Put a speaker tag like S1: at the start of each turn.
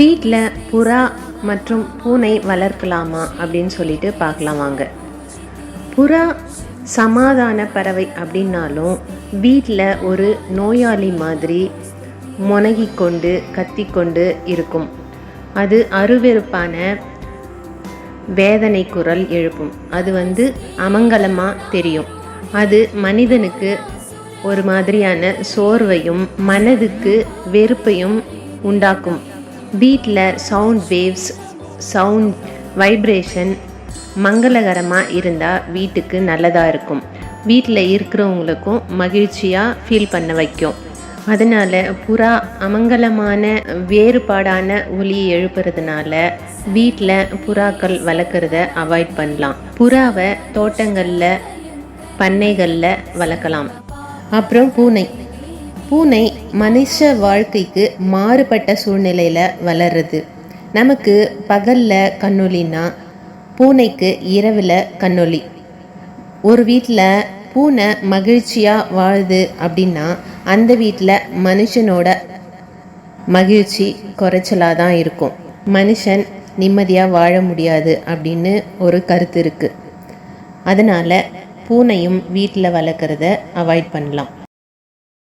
S1: வீட்டில் புறா மற்றும் பூனை வளர்க்கலாமா அப்படின்னு சொல்லிட்டு பார்க்கலாம் வாங்க. புறா சமாதான பறவை அப்படின்னாலும் வீட்டில் ஒரு நோயாளி மாதிரி முனகிக் கொண்டு கத்திக்கொண்டு இருக்கும். அது அருவெருப்பான வேதனை குரல் எழுப்பும். அது வந்து அமங்கலமாக தெரியும். அது மனிதனுக்கு ஒரு மாதிரியான சோர்வையும் மனதுக்கு வெறுப்பையும் உண்டாக்கும். வீட்டில் சவுண்ட் வேவ்ஸ் சவுண்ட் வைப்ரேஷன் மங்களகரமாக இருந்தால் வீட்டுக்கு நல்லதாக இருக்கும். வீட்டில் இருக்கிறவங்களுக்கும் மகிழ்ச்சியாக ஃபீல் பண்ண வைக்கும். அதனால் புறா அமங்கலமான வேறுபாடான ஒலியை எழுப்புறதுனால வீட்டில் புறாக்கள் வளர்க்குறத அவாய்ட் பண்ணலாம். புறாவை தோட்டங்களில் பண்ணைகளில் வளர்க்கலாம். அப்புறம் பூனை. பூனை மனுஷ வாழ்க்கைக்கு மாறுபட்ட சூழ்நிலையில் வளருது நமக்கு பகலில் கண்ணொலின்னா பூனைக்கு இரவில் கண்ணொலி ஒரு வீட்டில் பூனை மகிழ்ச்சியாக வாழுது அப்படின்னா அந்த வீட்டில் மனுஷனோட மகிழ்ச்சி குறைச்சலாக தான் இருக்கும். மனுஷன் நிம்மதியாக வாழ முடியாது அப்படின்னு ஒரு கருத்து இருக்குது அதனால் பூனையும் வீட்டில் வளர்க்குறத அவாய்ட் பண்ணலாம்.